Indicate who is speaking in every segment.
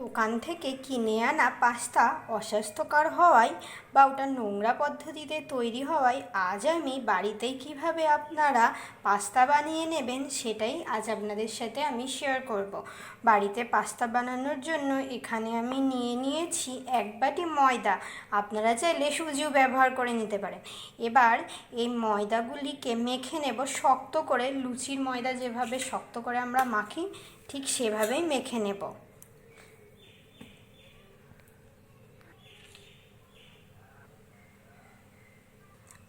Speaker 1: দোকান থেকে কিনে আনা পাস্তা অস্বাস্থ্যকর হওয়ায় বা ওটা নোংরা পদ্ধতিতে তৈরি হওয়ায় আজ আমি বাড়িতেই কীভাবে আপনারা পাস্তা বানিয়ে নেবেন সেটাই আজ আপনাদের সাথে আমি শেয়ার করব। বাড়িতে পাস্তা বানানোর জন্য এখানে আমি নিয়ে নিয়েছি এক বাটি ময়দা। আপনারা চাইলে সুজিও ব্যবহার করে নিতে পারেন। এবার এই ময়দাগুলিকে মেখে নেব শক্ত করে। লুচির ময়দা যেভাবে শক্ত করে আমরা মাখি, ঠিক সেভাবেই মেখে নেব।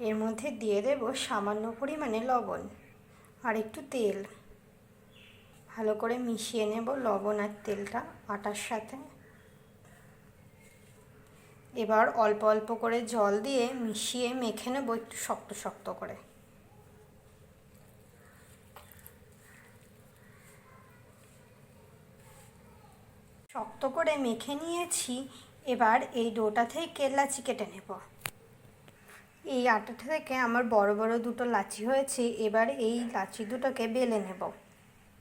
Speaker 1: এর মধ্যে দিয়ে দেব সামান্য পরিমাণে লবণ আর একটু তেল। ভালো করে মিশিয়ে নেব লবণ আর তেলটা আটার সাথে। এবার অল্প অল্প করে জল দিয়ে মিশিয়ে মেখে নেব একটু শক্ত শক্ত করে। শক্ত করে মেখে নিয়েছি। এবার এই ডোটা থেকে লাচি কেটে নেব। এই আটাটা থেকে আমার বড় বড় দুটো লাচি হয়েছে, এবার এই লাচি দুটোকে বেলে নেব।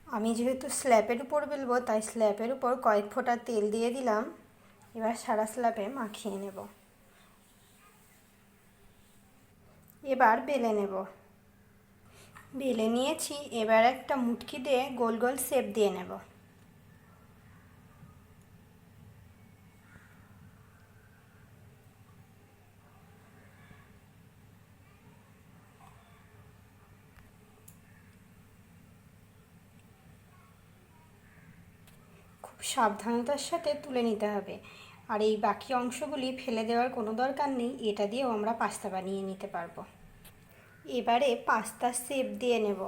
Speaker 1: আমি যেহেতু স্ল্যাপের উপর বেলবো, তাই স্ল্যাপের উপর কয়েক ফোঁটা তেল দিয়ে দিলাম। এবার সারা স্ল্যাপে মাখিয়ে নেব। এবার বেলে নেব। বেলে নিয়েছি, এবার একটা মুটকি দিয়ে গোল গোল শেপ দিয়ে নেব। সাবধানতার সাথে তুলে নিতে হবে। আর এই বাকি অংশগুলি ফেলে দেওয়ার কোনো দরকার নেই, এটা দিয়েও আমরা পাস্তা বানিয়ে নিতে পারব। এবারে পাস্তা শেপ দিয়ে নেব।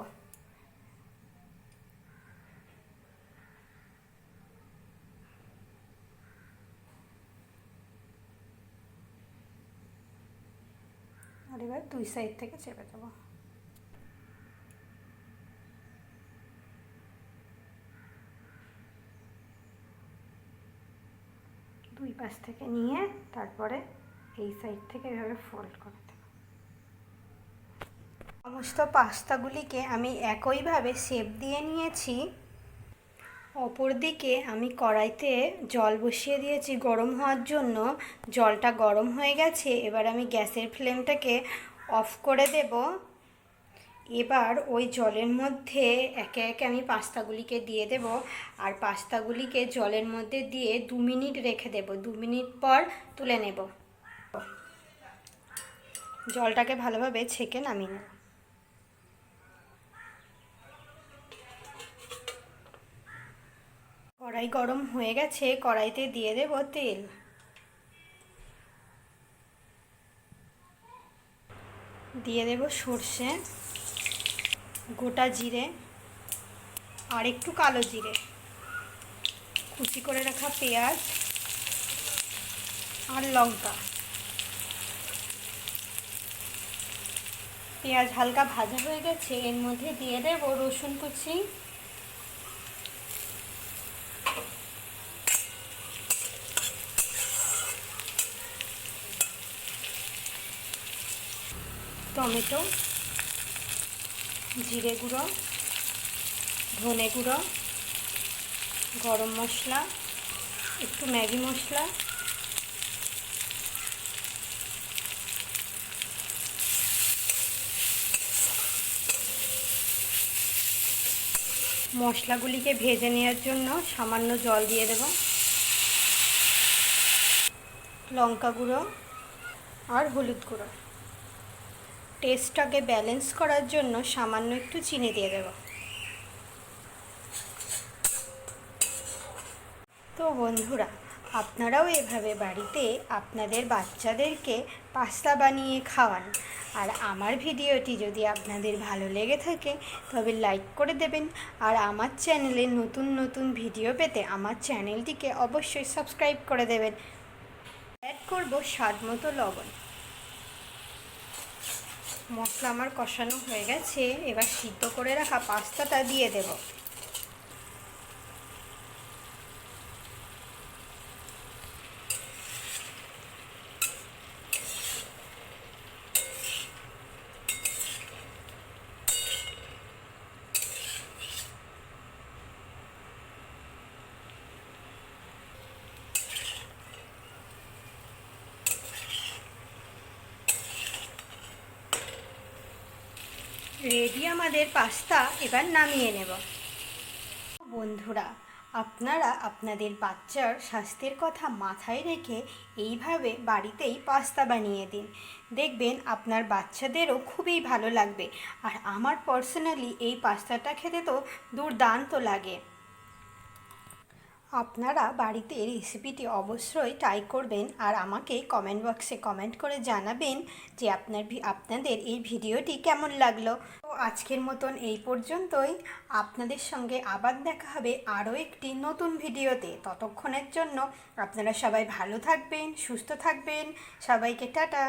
Speaker 1: আর এবার দুই সাইড থেকে চেপে দেবো। দুই পাশ থেকে নিয়ে তারপরে এই সাইড থেকে এভাবে ফোল্ড করে সমস্ত পাস্তাগুলিকে আমি একইভাবে শেপ দিয়ে নিয়েছি। অপর দিকে আমি কড়াইতে জল বসিয়ে দিয়েছি গরম হওয়ার জন্য। জলটা গরম হয়ে গেছে, এবার আমি গ্যাসের ফ্লেমটাকে অফ করে দেব। এবার ওই জলের মধ্যে একে একে আমি পাস্তাগুলিকে দিয়ে দেব আর পাস্তাগুলিকে জলের মধ্যে দিয়ে দু মিনিট রেখে দেব। দু মিনিট পর তুলে নেব। জলটাকে ভালোভাবে ছেঁকে নামিয়ে নেব। কড়াই গরম হয়ে গেছে, কড়াইতে দিয়ে দেব তেল। দিয়ে দেব সর্ষে। গোটা জিরে আর একটু কালো জিরে। কুচি করে রাখা পেঁয়াজ আর লঙ্কা। পেঁয়াজ হালকা ভাজা হয়ে গেছে, এর মধ্যে দিয়ে দেব রসুন কুচি। টমেটো। জিরে গুঁড়ো, ধনে গুঁড়ো, গরম মশলা, একটু ম্যাগি মশলা। মশলাগুলিকে ভেজে নেওয়ার জন্য সামান্য জল দিয়ে দেব। লঙ্কা গুঁড়ো আর হলুদ গুঁড়ো। টেস্টটাকে ব্যালেন্স করার জন্য সামান্য একটু চিনি দিয়ে দেব। তো বন্ধুরা, আপনারাও এভাবে বাড়িতে আপনাদের বাচ্চাদেরকে পাস্তা বানিয়ে খাওয়ান। আর আমার ভিডিওটি যদি আপনাদের ভালো লেগে থাকে, তবে লাইক করে দেবেন। আর আমার চ্যানেলে নতুন নতুন ভিডিও পেতে আমার চ্যানেলটিকে অবশ্যই সাবস্ক্রাইব করে দেবেন। অ্যাড করব স্বাদ মতো লবণ। মশলা আমার কষানো হয়ে গেছে এবার সিদ্ধ করে রাখা পাস্তাটা দিয়ে দেব। রেডি আমাদের পাস্তা, এবার নামিয়ে নেব। বন্ধুরা, আপনারা আপনাদের বাচ্চার স্বাস্থ্যের কথা মাথায় রেখে এইভাবে বাড়িতেই পাস্তা বানিয়ে দিন। দেখবেন আপনার বাচ্চাদেরও খুবই ভালো লাগবে। আর আমার পার্সোনালি এই পাস্তাটা খেতে তো দুর্দান্ত লাগে। আপনারা বাড়িতে এই রেসিপিটি অবশ্যই ট্রাই করবেন আর আমাকে কমেন্ট বক্সে কমেন্ট করে জানাবেন যে আপনার আপনাদের এই ভিডিওটি কেমন লাগল। তো আজকের মতন এই পর্যন্তই। আপনাদের সঙ্গে আবার দেখা হবে আরও একটি নতুন ভিডিওতে ততক্ষণের জন্য আপনারা সবাই ভালো থাকবেন, সুস্থ থাকবেন। সবাইকে টাটা।